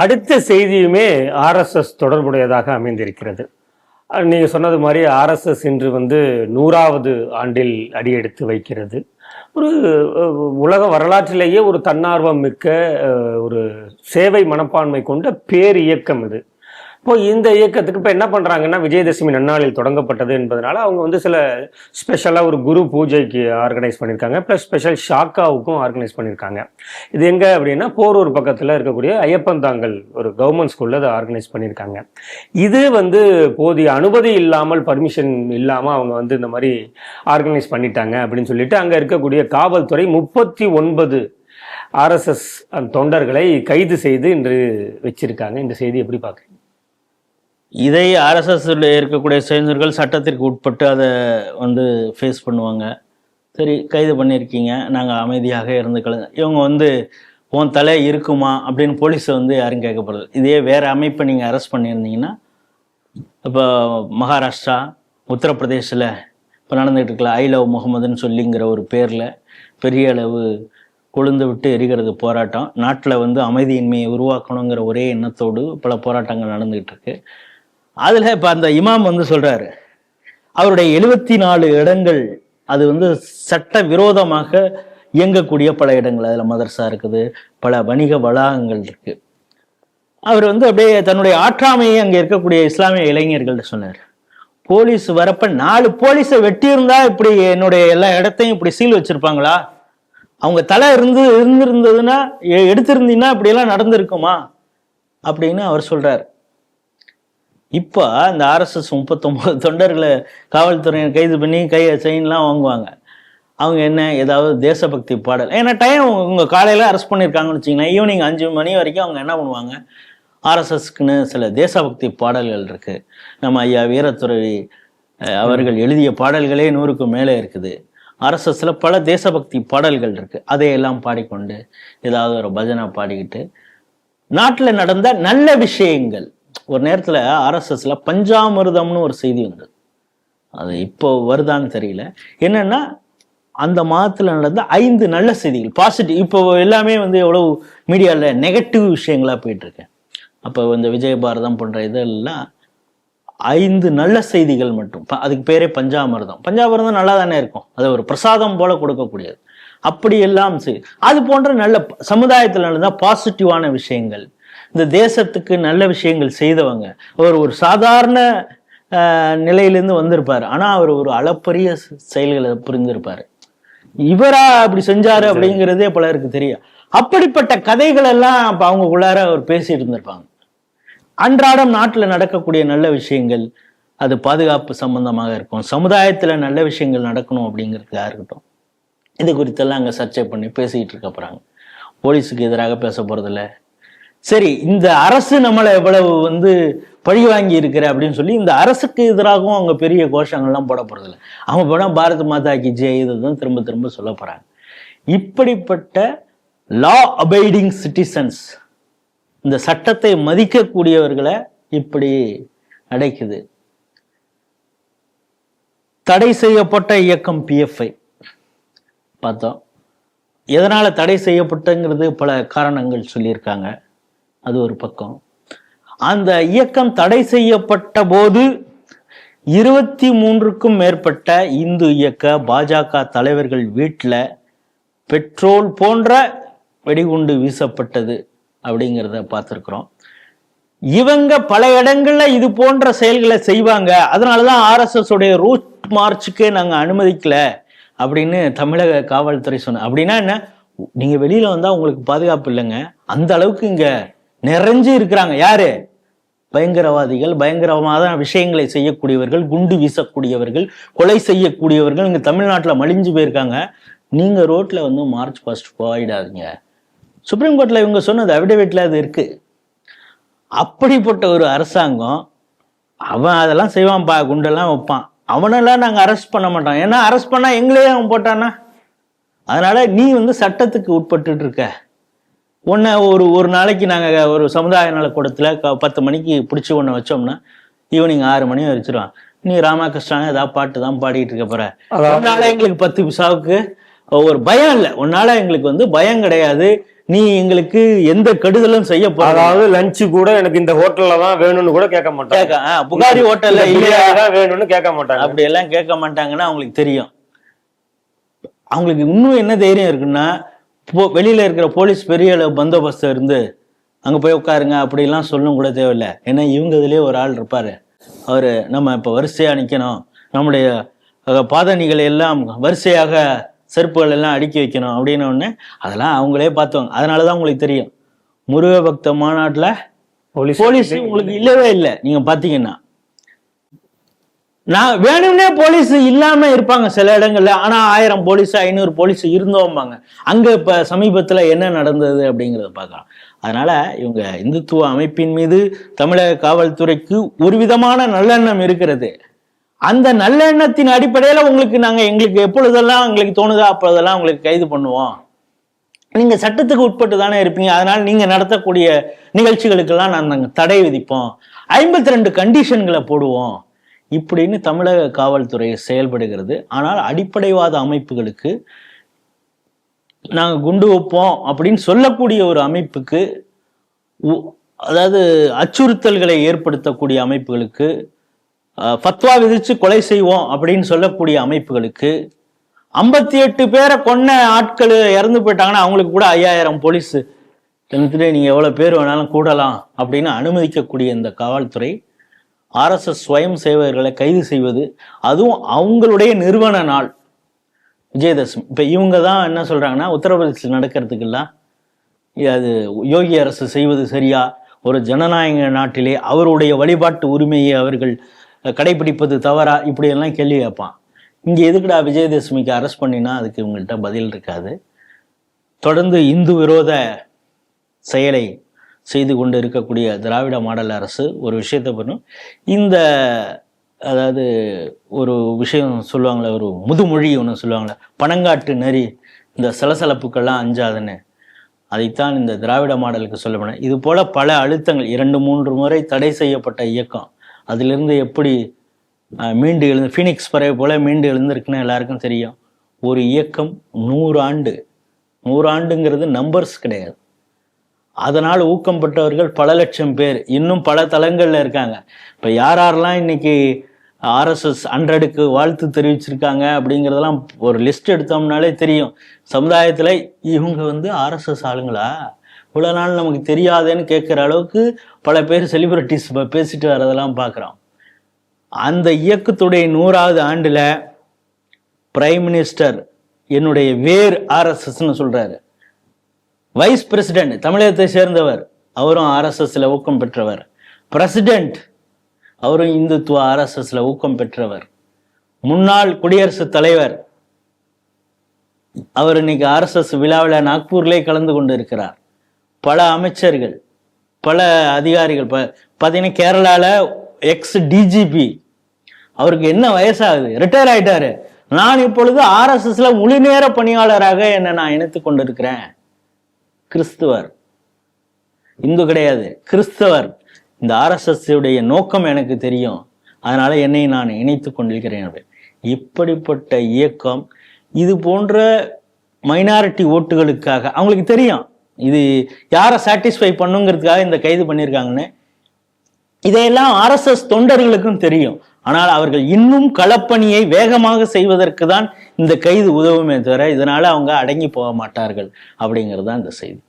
அடுத்த செய்தியுமே ஆர்எஸ்எஸ் தொடர்புடையதாக அமைந்திருக்கிறது. நீங்கள் சொன்னது மாதிரி ஆர்எஸ்எஸ் இன்று வந்து நூறாவது ஆண்டில் அடியெடுத்து வைக்கிறது. ஒரு உலக வரலாற்றிலேயே ஒரு தன்னார்வம் மிக்க ஒரு சேவை மனப்பான்மை கொண்ட பேர் இயக்கம் இது. இப்போ இந்த இயக்கத்துக்கு இப்போ என்ன பண்ணுறாங்கன்னா விஜயதசமி நன்னாளில் தொடங்கப்பட்டது என்பதனால அவங்க வந்து சில ஸ்பெஷலாக ஒரு குரு பூஜைக்கு ஆர்கனைஸ் பண்ணியிருக்காங்க. ப்ளஸ் ஸ்பெஷல் ஷாக்காவுக்கும் ஆர்கனைஸ் பண்ணியிருக்காங்க. இது எங்கே அப்படின்னா போரூர் பக்கத்தில் இருக்கக்கூடிய ஐயப்பந்தாங்கல் ஒரு கவர்மெண்ட் ஸ்கூலில் அதை ஆர்கனைஸ் பண்ணியிருக்காங்க. இது வந்து போதிய அனுமதி இல்லாமல் பர்மிஷன் இல்லாமல் அவங்க வந்து இந்த மாதிரி ஆர்கனைஸ் பண்ணிட்டாங்க அப்படின்னு சொல்லிட்டு அங்கே இருக்கக்கூடிய காவல்துறை முப்பத்தி ஒன்பது ஆர்எஸ்எஸ் தொண்டர்களை கைது செய்து இன்று வச்சிருக்காங்க. இந்த செய்தி எப்படி பார்க்குறீங்க இதை ஆர்எஸ்எஸ் இருக்கக்கூடிய இளைஞர்கள் சட்டத்திற்கு உட்பட்டு அதை வந்து ஃபேஸ் பண்ணுவாங்க. சரி கைது பண்ணியிருக்கீங்க. நாங்கள் அமைதியாக இருந்துக்கலாம் இவங்க வந்து உன் தலை இருக்குமா? அப்படின்னு போலீஸை வந்து யாரும் கேட்கப்படுது இதே வேறு அமைப்பை நீங்கள் அரெஸ்ட் பண்ணியிருந்தீங்கன்னா இப்போ மகாராஷ்டிரா உத்தரப்பிரதேசில் இப்போ நடந்துகிட்டு இருக்கல ஐ லவ் முகமதுன்னு சொல்லிங்கிற ஒரு பேரில் பெரிய அளவு கொழுந்து விட்டு எரிகிறது போராட்டம். நாட்டில் வந்து அமைதியின்மையை உருவாக்கணுங்கிற ஒரே எண்ணத்தோடு பல போராட்டங்கள் நடந்துகிட்டு இருக்கு. அதில் இப்போ அந்த இமாம் வந்து சொல்கிறாரு அவருடைய எழுபத்தி நாலு இடங்கள் அது வந்து சட்ட விரோதமாக இயங்கக்கூடிய பல இடங்கள். அதில் மதர்சா இருக்குது பல வணிக வளாகங்கள் இருக்கு. அவர் வந்து அப்படியே தன்னுடைய ஆற்றாமையை அங்கே இருக்கக்கூடிய இஸ்லாமிய இளைஞர்கள்ட்ட சொன்னார். போலீஸ் வரப்ப நாலு போலீஸை வெட்டியிருந்தா இப்படி என்னுடைய எல்லா இடத்தையும் இப்படி சீல் வச்சிருப்பாங்களா? அவங்க தலை இருந்து இருந்திருந்ததுன்னா எ- எடுத்திருந்தீங்கன்னா இப்படியெல்லாம் நடந்திருக்குமா? அப்படின்னு அவர் சொல்றாரு. இப்போ இந்த ஆர்எஸ்எஸ் முப்பத்தொம்போது தொண்டர்களை காவல்துறையினர் கைது பண்ணி கை செயின்லாம் வாங்குவாங்க. அவங்க என்ன ஏதாவது தேசபக்தி பாடல். ஏன்னா டைம் உங்க காலையில் அரெஸ்ட் பண்ணியிருக்காங்கன்னு வச்சிங்கன்னா ஈவினிங் அஞ்சு மணி வரைக்கும் அவங்க என்ன பண்ணுவாங்க? ஆர்எஸ்எஸ்க்குன்னு சில தேசபக்தி பாடல்கள் இருக்கு. நம்ம ஐயா வீரத்துறை அஹ், அவர்கள் எழுதிய பாடல்களே நூறுக்கு மேலே இருக்குது. ஆர்எஸ்எஸ்ல பல தேசபக்தி பாடல்கள் இருக்கு. அதையெல்லாம் பாடிக்கொண்டு ஏதாவது ஒரு பஜனை பாடிக்கிட்டு நாட்டில் நடந்த நல்ல விஷயங்கள். ஒரு நேரத்தில் ஆர்எஸ்எஸ்ல பஞ்சாமிர்தம்னு ஒரு செய்தி வந்தது. அது இப்போ வருதான்னு தெரியல. என்னன்னா அந்த மாதத்தில் நடந்த ஐந்து நல்ல செய்திகள். பாசிட்டிவ் இப்போ எல்லாமே வந்து எவ்வளவு மீடியாவில் நெகட்டிவ் விஷயங்களாக போயிட்டு அப்போ இந்த விஜயபாரதம் போன்ற இதெல்லாம் ஐந்து நல்ல செய்திகள் மட்டும். ப- அதுக்கு பேரே பஞ்சாமிர்தம். பஞ்சாமிர்தம் நல்லா தானே இருக்கும். அது ஒரு பிரசாதம் போல கொடுக்கக்கூடியது. அப்படி எல்லாம் அது போன்ற நல்ல சமுதாயத்தில் நடந்த பாசிட்டிவான விஷயங்கள். இந்த தேசத்துக்கு நல்ல விஷயங்கள் செய்தவங்க. அவர் ஒரு சாதாரண நிலையிலிருந்து வந்திருப்பார். ஆனா அவர் ஒரு அளப்பரிய செயல்களை புரிந்திருப்பாரு. இவரா அப்படி செஞ்சாரு அப்படிங்கிறதே பலருக்கு தெரியும். அப்படிப்பட்ட கதைகள் எல்லாம் அப்ப அவங்களுக்குள்ளார அவர் பேசிட்டு இருந்திருப்பாங்க அன்றாடம் நாட்டில் நடக்கக்கூடிய நல்ல விஷயங்கள் அது பாதுகாப்பு சம்பந்தமாக இருக்கும். சமுதாயத்துல நல்ல விஷயங்கள் நடக்கணும் அப்படிங்கிறதுக்காக இருக்கட்டும். இது குறித்தெல்லாம் அங்க சர்ச்சை பண்ணி பேசிக்கிட்டு இருக்க போறாங்க. போலீஸுக்கு எதிராக பேச போறதில்ல. சரி இந்த அரசு நம்மளை எவ்வளவு வந்து பழி வாங்கி இருக்கிற அப்படின்னு சொல்லி இந்த அரசுக்கு எதிராகவும் அவங்க பெரிய கோஷங்கள்லாம் போட போகிறதில்ல அவங்க போனால் பாரத் மாதா கி ஜெய் இதுதான் திரும்ப திரும்ப சொல்ல போறாங்க. இப்படிப்பட்ட லா அபைடிங் சிட்டிசன்ஸ் இந்த சட்டத்தை மதிக்கக்கூடியவர்களை இப்படி அடைக்குது. தடை செய்யப்பட்ட இயக்கம் பிஎஃப்ஐ பார்த்தோம். எதனால் தடை செய்யப்பட்டங்கிறது பல காரணங்கள் சொல்லியிருக்காங்க. அது ஒரு பக்கம். அந்த இயக்கம் தடை செய்யப்பட்ட போது இருபத்தி மூன்றுக்கும் மேற்பட்ட இந்து இயக்க பாஜக தலைவர்கள் வீட்டில் பெட்ரோல் போன்ற வெடிகுண்டு வீசப்பட்டது அப்படிங்கிறத பார்த்துருக்குறோம். இவங்க பல இடங்களில் இது போன்ற செயல்களை செய்வாங்க. அதனாலதான் ஆர்எஸ்எஸ் உடைய ரூட் மார்ச்சுக்கே நாங்கள் அனுமதிக்கல அப்படின்னு தமிழக காவல்துறை சொன்ன அப்படின்னா என்ன? நீங்கள் வெளியில் வந்தால் உங்களுக்கு பாதுகாப்பு இல்லைங்க. அந்த அளவுக்கு இங்கே நிறைஞ்சு இருக்கிறாங்க. யாரு? பயங்கரவாதிகள் பயங்கரவாத விஷயங்களை செய்யக்கூடியவர்கள் குண்டு வீசக்கூடியவர்கள் கொலை செய்யக்கூடியவர்கள் இங்க தமிழ்நாட்டில் மலிஞ்சு போயிருக்காங்க. நீங்க ரோட்ல வந்து மார்ச் ஃபர்ஸ்ட் போயிடாதீங்க. சுப்ரீம் கோர்ட்ல இவங்க சொன்னது அபிடவிட்ல அது இருக்கு. அப்படிப்பட்ட ஒரு அரசாங்கம் அவன் அதெல்லாம் செய்வான்ப்பா குண்டெல்லாம் வைப்பான். அவனெல்லாம் நாங்கள் அரெஸ்ட் பண்ண மாட்டோம். ஏன்னா அரெஸ்ட் பண்ணா எங்களையே அவன் போட்டானா அதனால நீ வந்து சட்டத்துக்கு உட்பட்டு இருக்க. உன்னை ஒரு ஒரு நாளைக்கு நாங்கள் ஒரு சமுதாய நலக்கூடத்தில் க பத்து மணிக்கு பிடிச்சி ஒன்று வச்சோம்னா ஈவினிங் ஆறு மணி வச்சிருவான் நீ ராமகிருஷ்ணாங்க ஏதாவது பாட்டு தான் பாடிட்டு இருக்க போற. உன்னால எங்களுக்கு பத்து பிசாவுக்கு ஒரு பயம் இல்லை. உன்னால எங்களுக்கு வந்து பயம் கிடையாது. நீ எங்களுக்கு எந்த கெடுதலும் செய்ய போற அதாவது லஞ்சு கூட எனக்கு இந்த ஹோட்டல்ல தான் வேணும்னு கூட கேட்க மாட்டாங்க. புகாரி ஹோட்டல்ல இல்லையா? வேணும்னு கேட்க மாட்டாங்க. அப்படி எல்லாம் கேட்க மாட்டாங்கன்னா அவங்களுக்கு தெரியும். அவங்களுக்கு இன்னும் என்ன தைரியம் இருக்குன்னா போ- வெளியில இருக்கிற போலீஸ் பெரிய பந்தோபஸ்து இருந்து அங்க போய் உட்காருங்க அப்படிலாம் சொல்லும் கூட தேவையில்லை. ஏன்னா இவங்க இதுலயே ஒரு ஆள் இருப்பாரு. அவரு நம்ம இப்ப வரிசையா நிக்கணும். நம்முடைய பாதணிகளை எல்லாம் வரிசையாக செருப்புகள் எல்லாம் அடுக்கி வைக்கணும் அப்படின்னு அதெல்லாம் அவங்களே பார்த்தவங்க. அதனாலதான் உங்களுக்கு தெரியும். முருக பக்த மாநாட்டுல போலீஸ் போலீஸ் உங்களுக்கு இல்லவே இல்லை. நீங்க பாத்தீங்கன்னா நான் வேணும்னே போலீஸ் இல்லாம இருப்பாங்க சில இடங்கள்ல. ஆனா ஆயிரம் போலீஸ் ஐநூறு போலீஸ் இருந்தோம்பாங்க. அங்க இப்ப சமீபத்துல என்ன நடந்தது அப்படிங்கறத பார்க்கலாம். அதனால இவங்க இந்துத்துவ அமைப்பின் மீது தமிழக காவல்துறைக்கு ஒரு விதமான நல்லெண்ணம் இருக்கிறது. அந்த நல்லெண்ணத்தின் அடிப்படையில உங்களுக்கு நாங்க எங்களுக்கு எப்பொழுதெல்லாம் எங்களுக்கு தோணுதோ அப்பொழுதெல்லாம் உங்களுக்கு கைது பண்ணுவோம். நீங்க சட்டத்துக்கு உட்பட்டு தானே இருப்பீங்க. அதனால நீங்க நடத்தக்கூடிய நிகழ்ச்சிகளுக்கெல்லாம் நாங்கள் தடை விதிப்போம். ஐம்பத்தி ரெண்டு கண்டிஷன்களை போடுவோம். இப்படின்னு தமிழக காவல்துறை செயல்படுகிறது. ஆனால் அடிப்படைவாத அமைப்புகளுக்கு நாங்கள் குண்டு வைப்போம் அப்படின்னு சொல்லக்கூடிய ஒரு அமைப்புக்கு அதாவது அச்சுறுத்தல்களை ஏற்படுத்தக்கூடிய அமைப்புகளுக்கு ஃபத்வா விதிச்சு கொலை செய்வோம் அப்படின்னு சொல்லக்கூடிய அமைப்புகளுக்கு ஐம்பத்தி எட்டு பேரை கொன்ன ஆட்கள் இறந்து போயிட்டாங்கன்னா அவங்களுக்கு கூட ஐயாயிரம் போலீஸ். நீங்கள் எவ்வளோ பேர் வேணாலும் கூடலாம் அப்படின்னு அனுமதிக்கக்கூடிய இந்த காவல்துறை ஆர்எஸ்எஸ் ஸ்வயம் சேவகர்களை கைது செய்வது அதுவும் அவங்களுடைய நிறுவன நாள். விஜயதசமி. இப்போ இவங்க தான் என்ன சொல்கிறாங்கன்னா உத்தரப்பிரதேசத்தில் நடக்கிறதுக்கெல்லாம் அது யோகி அரசு செய்வது சரியா? ஒரு ஜனநாயக நாட்டிலே அவருடைய வழிபாட்டு உரிமையை அவர்கள் கடைபிடிப்பது தவறா? இப்படியெல்லாம் கேள்வி கேட்பான். இங்கே எதுக்குடா விஜயதசமிக்கு அரெஸ்ட் பண்ணினா அதுக்கு இவங்கள்ட்ட பதில் இருக்காது. தொடர்ந்து இந்து விரோத செயலை செய்து கொண்டு இருக்கக்கூடிய திராவிட மாடல் அரசு ஒரு விஷயத்தை பண்ணும். இந்த அதாவது ஒரு விஷயம் சொல்லுவாங்களே ஒரு முதுமொழி ஒன்று சொல்லுவாங்களே பனங்காட்டு நெறி இந்த சலசலப்புக்கெல்லாம் அஞ்சாதுன்னு. அதைத்தான் இந்த திராவிட மாடலுக்கு சொல்லப்படும் இது போல பல அழுத்தங்கள் இரண்டு மூன்று முறை தடை செய்யப்பட்ட இயக்கம். அதிலிருந்து எப்படி மீண்டு எழுந்து ஃபீனிக்ஸ் பறவை போல மீண்டு எழுந்திருக்குன்னு எல்லாருக்கும் தெரியும். ஒரு இயக்கம் நூறு ஆண்டு நூறாண்டுங்கிறது நம்பர்ஸ் கிடையாது. அதனால் ஊக்கம் பெற்றவர்கள் பல லட்சம் பேர். இன்னும் பல தளங்களில் இருக்காங்க. இப்போ யார் யாரெல்லாம் இன்னைக்கு ஆர்எஸ்எஸ் ஹண்ட்ரடுக்கு வாழ்த்து தெரிவிச்சிருக்காங்க அப்படிங்கிறதெல்லாம் ஒரு லிஸ்ட் எடுத்தோம்னாலே தெரியும். சமுதாயத்தில் இவங்க வந்து ஆர்எஸ்எஸ் ஆளுங்களா? இவ்வளோ நாள் நமக்கு தெரியாதேன்னு கேட்குற அளவுக்கு பல பேர் செலிபிரிட்டிஸ் பேசிட்டு வரதெல்லாம் பார்க்குறோம் அந்த இயக்கத்துடைய நூறாவது ஆண்டில் பிரைம் மினிஸ்டர் என்னுடைய வேர் ஆர்எஸ்எஸ்ன்னு சொல்கிறாரு வைஸ் பிரசிடென்ட் தமிழகத்தை சேர்ந்தவர். அவரும் ஆர்எஸ்எஸ்ல ஊக்கம் பெற்றவர். பிரசிடென்ட் அவரும் இந்துத்துவ ஆர்எஸ்எஸ்ல ஊக்கம் பெற்றவர். முன்னாள் குடியரசுத் தலைவர் அவர் இன்னைக்கு ஆர்எஸ்எஸ் விழாவில் நாக்பூர்லேயே கலந்து கொண்டு இருக்கிறார் பல அமைச்சர்கள் பல அதிகாரிகள் ப- பார்த்தீங்கன்னா கேரளாவில் எக்ஸ் டிஜிபி அவருக்கு என்ன வயசாகுது? ரிட்டையர் ஆயிட்டாரு. நான் இப்பொழுது ஆர்எஸ்எஸ்ல முழுநேர பணியாளராக என்னை நான் இணைத்து கொண்டிருக்கிறேன். கிறிஸ்துவர். இந்து கிடையாது கிறிஸ்தவர். இந்த ஆர்எஸ்எஸ்ஸுடைய நோக்கம் எனக்கு தெரியும். அதனால என்னை நான் இணைத்து கொண்டிருக்கிறேன் அப்படின்னு. இப்படிப்பட்ட இயக்கம் இது போன்ற மைனாரிட்டி ஓட்டுகளுக்காக அவங்களுக்கு தெரியும். இது யாரை சாட்டிஸ்ஃபை பண்ணுங்கிறதுக்காக இந்த கைது பண்ணியிருக்காங்கன்னு. இதையெல்லாம் ஆர்எஸ்எஸ் தொண்டர்களுக்கும் தெரியும். ஆனால் அவர்கள் இன்னும் களப்பணியை வேகமாக செய்வதற்கு தான் இந்த கைது உதவுமே தவிர இதனால் அவங்க அடங்கி போக மாட்டார்கள் அப்படிங்கிறது தான் இந்த செய்தி.